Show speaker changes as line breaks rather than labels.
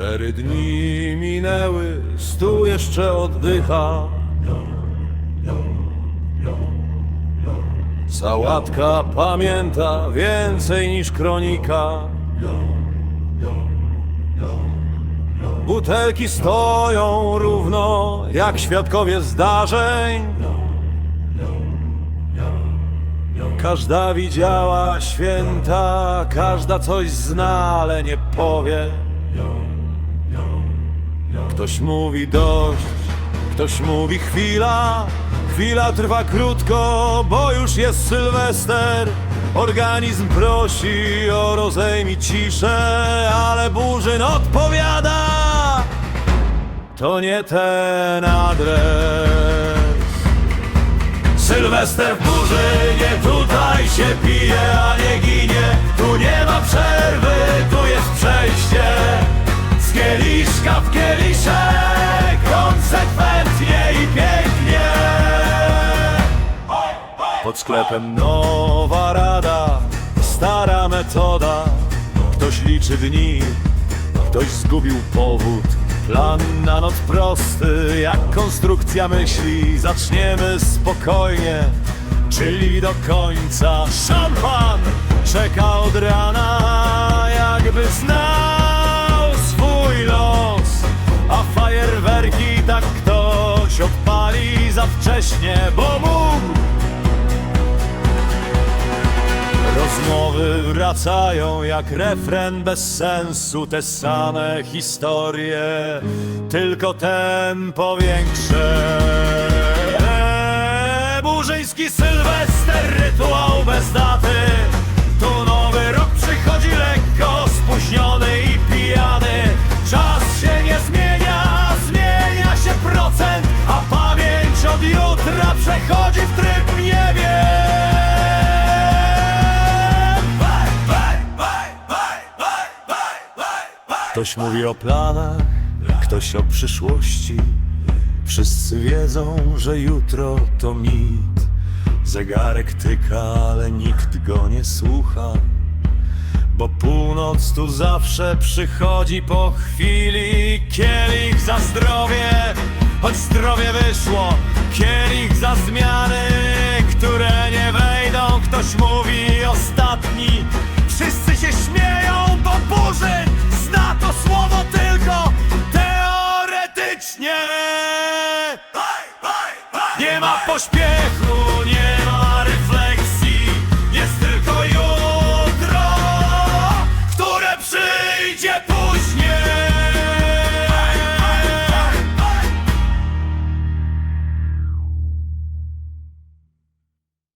Cztery dni minęły, stół jeszcze oddycha. Sałatka pamięta więcej niż kronika. Butelki stoją równo jak świadkowie zdarzeń. Każda widziała święta, każda coś zna, ale nie powie. Ktoś mówi dość, ktoś mówi chwila. Chwila trwa krótko, bo już jest Sylwester. Organizm prosi o rozejmij ciszę, ale Burzyn odpowiada. To nie ten adres. Sylwester w Burzynie, tutaj się pije, w kieliszek Konsekwentnie i pięknie. Pod sklepem nowa rada Stara metoda. Ktoś liczy dni Ktoś zgubił powód. Plan na noc prosty Jak konstrukcja myśli. Zaczniemy spokojnie Czyli do końca. Szampan czeka od rana Jakby znał wcześnie Bo mógł Rozmowy wracają jak refren bez sensu, te same historie, tylko tempo większe. Burzyński Sylwester, rytuał bez daty. Przechodzi w tryb nie wiem. Ktoś mówi o planach, ktoś o przyszłości. Wszyscy wiedzą, że jutro to mit. Zegarek tyka, ale nikt go nie słucha. Bo północ tu zawsze przychodzi po chwili. Kielich za zdrowie, choć zdrowie wyszło. Kielich za zmiany, które nie wejdą. Ktoś mówi ostatni. Wszyscy się śmieją, bo burzy zna to słowo tylko teoretycznie. Nie ma pośpiechu.